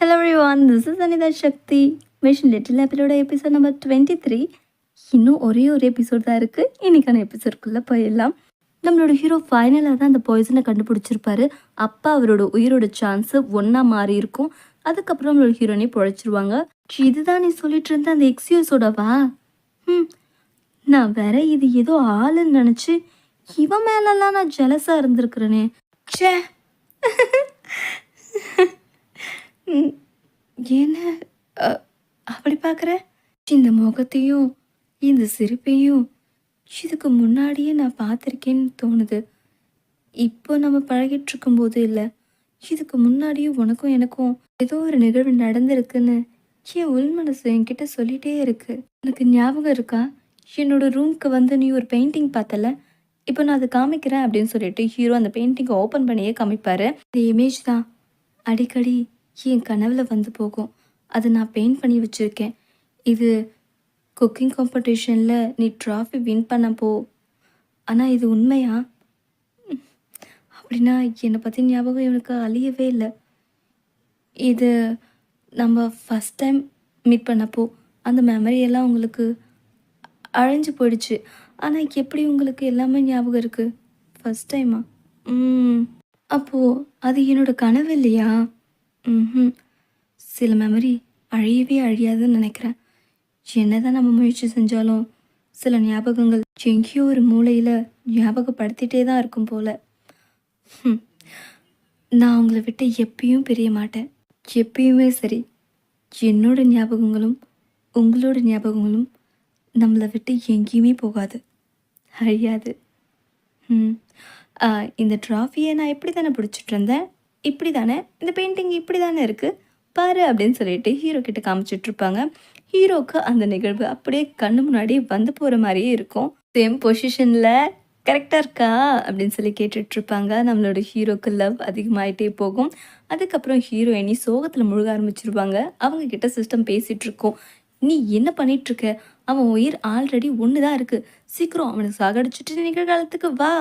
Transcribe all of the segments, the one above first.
Hello everyone, this is Anitha Sakthi mission little ஆப்பிளோட episode number twenty three இன்னும் ஒரே ஒரு episode தான் இருக்குது இன்றைக்கான எபிசோட்குள்ளே போயிடலாம். நம்மளோட ஹீரோ ஃபைனலாக தான் அந்த பாய்சனை கண்டுபிடிச்சிருப்பாரு. அப்போ அவரோட உயிரோட சான்ஸு ஒன்றா மாறி இருக்கும். அதுக்கப்புறம் நம்மளோட ஹீரோனே பொழைச்சிருவாங்க. இதுதான் நீ சொல்லிட்டு இருந்த அந்த எக்ஸ்கியூஸோடவா ம் நான் வேற இது ஏதோ ஆளுன்னு நினச்சி இவன் மேலெல்லாம் நான் ஜெலஸாக இருந்திருக்கிறேனே. ச்சே. என்ன? அப்படி பார்க்குற இந்த முகத்தையும் இந்த சிரிப்பையும் இதுக்கு முன்னாடியே நான் பார்த்துருக்கேன்னு தோணுது. இப்போ நம்ம பழகிட்டு இருக்கும்போது இல்லை. இதுக்கு முன்னாடியும் உனக்கும் எனக்கும் ஏதோ ஒரு நிகழ்வு நடந்திருக்குன்னு என் உள் மனசு என்கிட்ட சொல்லிகிட்டே இருக்கு. எனக்கு ஞாபகம் இருக்கா? என்னோட ரூம்க்கு வந்து நீ ஒரு பெயிண்டிங் பார்த்தல? இப்போ நான் அதை காமிக்கிறேன் அப்படின்னு சொல்லிட்டு ஹீரோ அந்த பெயிண்டிங்கை ஓப்பன் பண்ணியே காமிப்பாரு. இந்த இமேஜ் தான். அடிக்கடி என் கனவில் வந்து போகும். அதை நான் பெயிண்ட் பண்ணி வச்சுருக்கேன். இது குக்கிங் காம்படிஷனில் நீ ட்ராஃபி வின் பண்ண போ. ஆனால் இது உண்மையா? அப்படின்னா என்னை பற்றி ஞாபகம் இவனுக்கு அழியவே இல்லை. இது நம்ம ஃபஸ்ட் டைம் மீட் பண்ணப்போ அந்த மெமரியெல்லாம் உங்களுக்கு அழிஞ்சு போயிடுச்சு. ஆனால் எப்படி உங்களுக்கு எல்லாமே ஞாபகம் இருக்குது ஃபஸ்ட் டைமா ம். அப்போது அது என்னோடய கனவு இல்லையா? ம் சில மெமரி அழியவே அழியாதுன்னு நினைக்கிறேன். என்னதான் நம்ம முயற்சி செஞ்சாலும் சில ஞாபகங்கள் எங்கேயோ ஒரு மூலையில் ஞாபகப்படுத்திட்டே தான் இருக்கும் போல. நான் உங்களை விட்டு எப்பயும் பிரிய மாட்டேன். எப்பயுமே சரி. என்னோட ஞாபகங்களும் உங்களோட ஞாபகங்களும் நம்மளை விட்டு எங்கேயுமே போகாது. அழியாது. ம். இந்த ட்ராஃபியை நான் எப்படி தானே பிடிச்சிட்டு இருந்தேன்? இப்படி தானே இந்த பெயிண்டிங் இப்படி தானே இருக்குது பாரு அப்படின்னு சொல்லிட்டு ஹீரோ கிட்ட காமிச்சிட்ருப்பாங்க ஹீரோக்கு அந்த நிகழ்வு அப்படியே கண்ணு முன்னாடி வந்து போகிற மாதிரியே இருக்கும். சேம் பொசிஷனில் கரெக்டாக இருக்கா? அப்படின்னு சொல்லி கேட்டுட்ருப்பாங்க நம்மளோட ஹீரோக்கு லவ் அதிகமாகிட்டே போகும். அதுக்கப்புறம் ஹீரோயினி சோகத்தில் முழுக ஆரம்பிச்சிருவாங்க. அவங்க கிட்ட சிஸ்டம் பேசிகிட்ருக்கோம் நீ என்ன பண்ணிகிட்ருக்க அவன் உயிர் ஆல்ரெடி ஒன்று தான் இருக்குது சீக்கிரம் அவனுக்கு சாகடிச்சிட்டு நிகழ்காலத்துக்கு வா.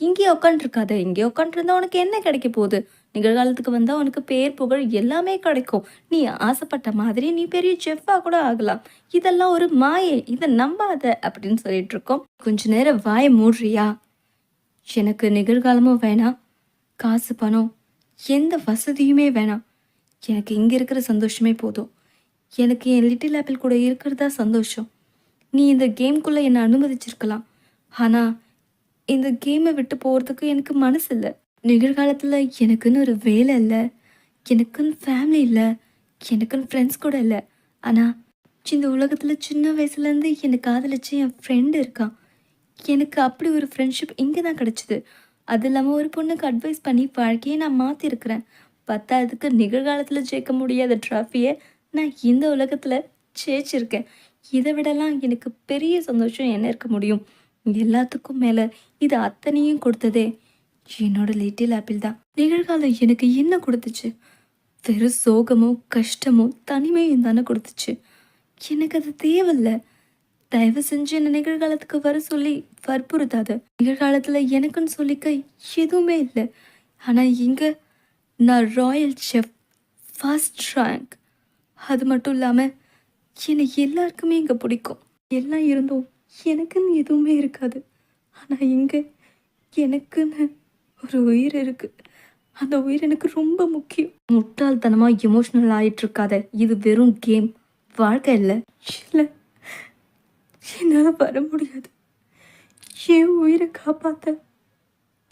இங்கேயே உட்காந்துருக்காத இங்கேயே உட்காண்ட்ருந்தா உனக்கு என்ன கிடைக்க போகுது? நிகழ்காலத்துக்கு வந்தால் உனக்கு பேர் புகழ் எல்லாமே கிடைக்கும். நீ ஆசைப்பட்ட மாதிரி நீ பெரிய செஃப்பாக கூட ஆகலாம். இதெல்லாம் ஒரு மாயை. இதை நம்பாத அப்படின்னு சொல்லிட்டு இருக்கோம். கொஞ்ச நேரம் வாயை மூடுறியா? எனக்கு நிகழ்காலமும் வேணாம். காசு பணம் எந்த வசதியுமே வேணாம். எனக்கு இங்கே இருக்கிற சந்தோஷமே போதும். எனக்கு என் லிட்டில் ஆப்பிள் கூட இருக்கிறதா சந்தோஷம். நீ இந்த கேம்குள்ளே என்னை அனுமதிச்சிருக்கலாம். ஆனால் இந்த கேமை விட்டு போகிறதுக்கு எனக்கு மனசு இல்லை நிகழ்காலத்தில் எனக்குன்னு ஒரு வேலை இல்லை. எனக்குன்னு ஃபேமிலி இல்லை. எனக்குன்னு ஃப்ரெண்ட்ஸ் கூட இல்லை. ஆனால் இந்த உலகத்தில் சின்ன வயசுலேருந்து என்னை காதலிச்சு என் ஃப்ரெண்டு இருக்கான் எனக்கு அப்படி ஒரு ஃப்ரெண்ட்ஷிப் இங்கே தான் கிடச்சிது. அது இல்லாமல் ஒரு பொண்ணுக்கு அட்வைஸ் பண்ணி வாழ்க்கையை நான் மாற்றிருக்கிறேன் பத்தாவதுக்கு நிகழ்காலத்தில் ஜெயிக்க முடியாத ட்ராஃபியை நான் இந்த உலகத்தில் ஜெயிச்சிருக்கேன். இதை விடலாம் எனக்கு பெரிய சந்தோஷம் என்ன இருக்க முடியும்? எல்லாத்துக்கும் மேலே இது அத்தனையும் கொடுத்ததே என்னோட லிட்டில் ஆப்பிள் தான். நிகழ்காலம் எனக்கு என்ன கொடுத்துச்சு? வெறும் சோகமோ கஷ்டமோ தனிமையும் தானே கொடுத்துச்சு. எனக்கு அது தேவையில்ல. தயவு செஞ்சு என்ன நிகழ்காலத்துக்கு வர சொல்லி வற்புறுத்தாத. நிகழ்காலத்தில் எனக்குன்னு சொல்லிக்க எதுவுமே இல்லை. ஆனால் இங்கே நான் ராயல் செஃப் ஃபர்ஸ்ட் ரேங்க் அது மட்டும் இல்லாமல் என்னை எல்லாருக்குமே இங்கே பிடிக்கும். எல்லாம் இருந்தும் எனக்குன்னு எதுவுமே இருக்காது. ஆனால் இங்கே எனக்குன்னு ஒரு உயிர் இருக்குது அந்த உயிர் எனக்கு ரொம்ப முக்கியம். முட்டாள்தனமாக எமோஷ்னல் ஆகிட்டு இருக்காத இது வெறும் கேம் வாழ்க்கை இல்லை. இல்லை. என்னால் வர முடியாது. என் உயிரை காப்பாற்ற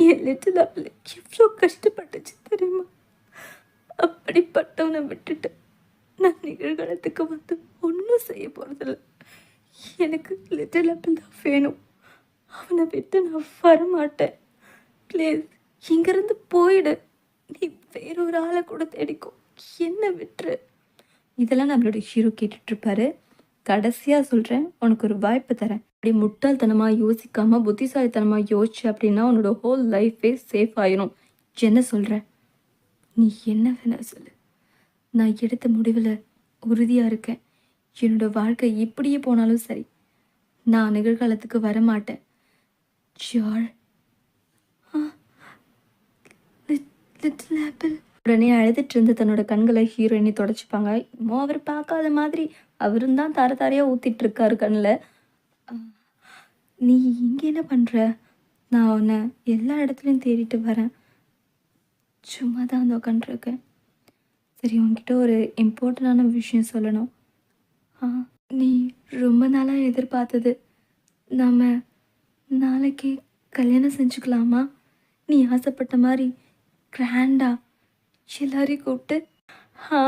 என் லிட்டில் அவளை எவ்வளோ கஷ்டப்பட்டுச்சு தெரியுமா? அப்படிப்பட்டவனை விட்டுட்டு நான் நிகழ்காலத்துக்கு வந்து ஒன்றும் செய்ய போகிறதில்ல எனக்கு லிட்டில் ஆப்பிள் தான் வேணும். அவனை விட்டு நான் வரமாட்டேன். ப்ளீஸ் இங்கேருந்து போயிடு. நீ வேறொரு ஆளை கூட தேடிக்கோ. என்ன விட்டுரு. இதெல்லாம் நம்மளோட ஹீரோ கேட்டுட்ருப்பாரு. கடைசியாக சொல்கிறேன் உனக்கு ஒரு வாய்ப்பு தரேன். அப்படி முட்டாள்தனமாக யோசிக்காமல் புத்திசாலித்தனமாக யோசிச்சு அப்படின்னா உன்னோட ஹோல் லைஃபே சேஃப் ஆயிரும். என்ன சொல்கிறேன் நீ என்ன வேணா சொல்லு. நான் எடுத்த முடிவில் உறுதியாக இருக்கேன். என்னோடய வாழ்க்கை இப்படியே போனாலும் சரி. நான் நிகழ்காலத்துக்கு வர மாட்டேன் லிட்டில் ஆப்பிள் உடனே அழுதுட்டு இருந்த தன்னோட கண்களை ஹீரோயினி தொடச்சிப்பாங்க. இன்னும் அவர் பார்க்காத மாதிரி. அவரும் தான் தார தாரையாக ஊற்றிட்டு இருக்காரு கண்ணில். நீ இங்கே என்ன பண்ணுற நான் உன்னை எல்லா இடத்துலையும் தேடிட்டு வரேன். சும்மா தான் வந்து உட்காந்துருக்கேன் சரி உன்கிட்ட ஒரு இம்பார்ட்டண்டான விஷயம் சொல்லணும். ஆ நீ ரொம்ப நாளாக எதிர்பார்த்தது. நாம் நாளைக்கு கல்யாணம் செஞ்சுக்கலாமா? நீ ஆசைப்பட்ட மாதிரி கிராண்டா? எல்லாரையும் கூப்பிட்டு ஹா.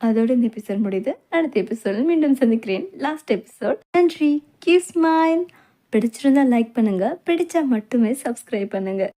அதோட இந்த எபிசோட் முடியுது. அடுத்த எபிசோடில் மீண்டும் சந்திக்கிறேன். லாஸ்ட் எபிசோட் நன்றி. கீப் ஸ்மைல் பிடிச்சிருந்தா லைக் பண்ணுங்கள் பிடிச்சா மட்டுமே சப்ஸ்கிரைப் பண்ணுங்கள்